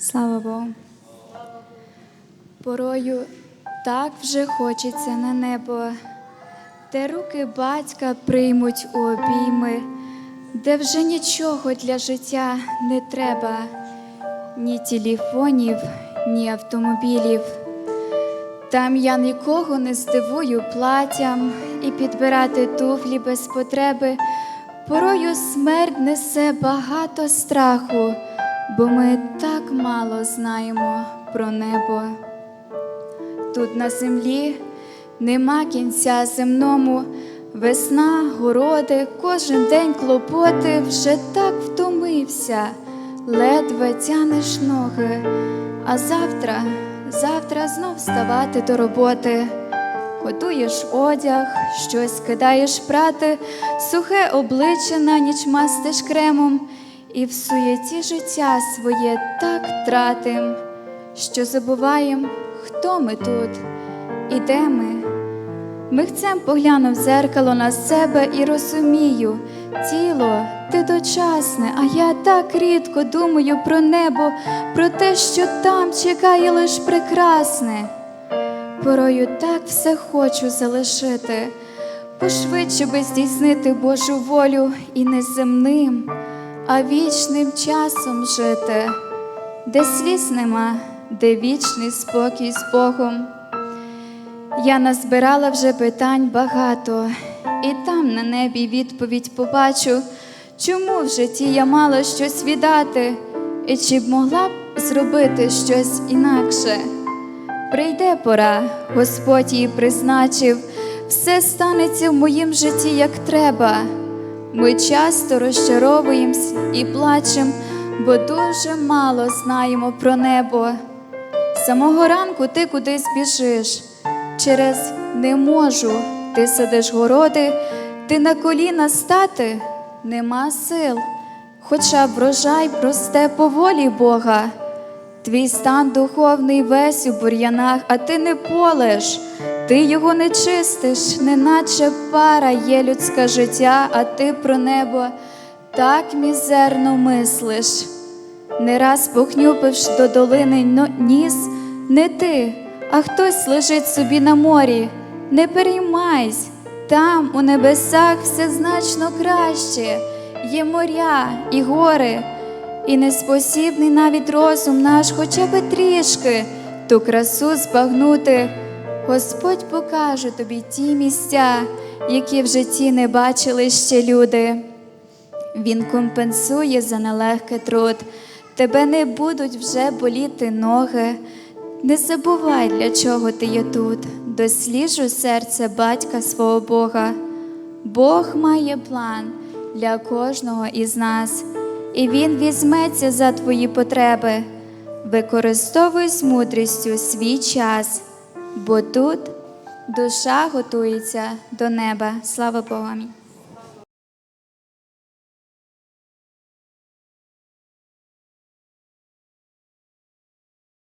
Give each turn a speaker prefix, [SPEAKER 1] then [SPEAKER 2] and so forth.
[SPEAKER 1] Слава Богу. Порою так вже хочеться на небо, де руки батька приймуть у обійми, де вже нічого для життя не треба, ні телефонів, ні автомобілів. Там я нікого не здивую платтям і підбирати туфлі без потреби. Порою смерть несе багато страху, бо ми так мало знаємо про небо. Тут на землі нема кінця земному, весна, городи, кожен день клопоти. Вже так втомився, ледве тянеш ноги, а завтра, завтра знов вставати до роботи. Готуєш одяг, щось кидаєш прати, сухе обличчя на ніч мастиш кремом, і в суєті життя своє так тратим, що забуваєм, хто ми тут і де ми. Михцем поглянув зеркало на себе і розумію, тіло ти дочасне, а я так рідко думаю про небо, про те, що там чекає лиш прекрасне. Порою так все хочу залишити, пошвидше би здійснити Божу волю і не земним, а вічним часом жити, де сліз нема, де вічний спокій з Богом. Я назбирала вже питань багато, і там на небі відповідь побачу, чому в житті я мала щось віддати, і чи б могла б зробити щось інакше. Прийде пора, Господь її призначив, все станеться в моїм житті як треба. Ми часто розчаровуємось і плачем, бо дуже мало знаємо про небо. Самого ранку ти кудись біжиш, через не можу, ти сидиш городи, ти на коліна стати? Нема сил, хоча врожай просте по волі Бога. Твій стан духовний весь у бур'янах, а ти не полеш, ти його не чистиш, неначе пара є людське життя, а ти про небо так мізерно мислиш. Не раз похнюпивш до долини ніс, не ти, а хтось лежить собі на морі. Не переймайсь, там у небесах все значно краще, є моря і гори. І неспосібний навіть розум наш хоча би трішки ту красу збагнути. Господь покаже тобі ті місця, які в житті не бачили ще люди. Він компенсує за нелегкий труд, тебе не будуть вже боліти ноги. Не забувай, для чого ти є тут, досліджуй серце батька свого Бога. Бог має план для кожного із нас, і Він візьметься за твої потреби. Використовуй з мудрістю свій час, бо тут душа готується до неба. Слава Богу.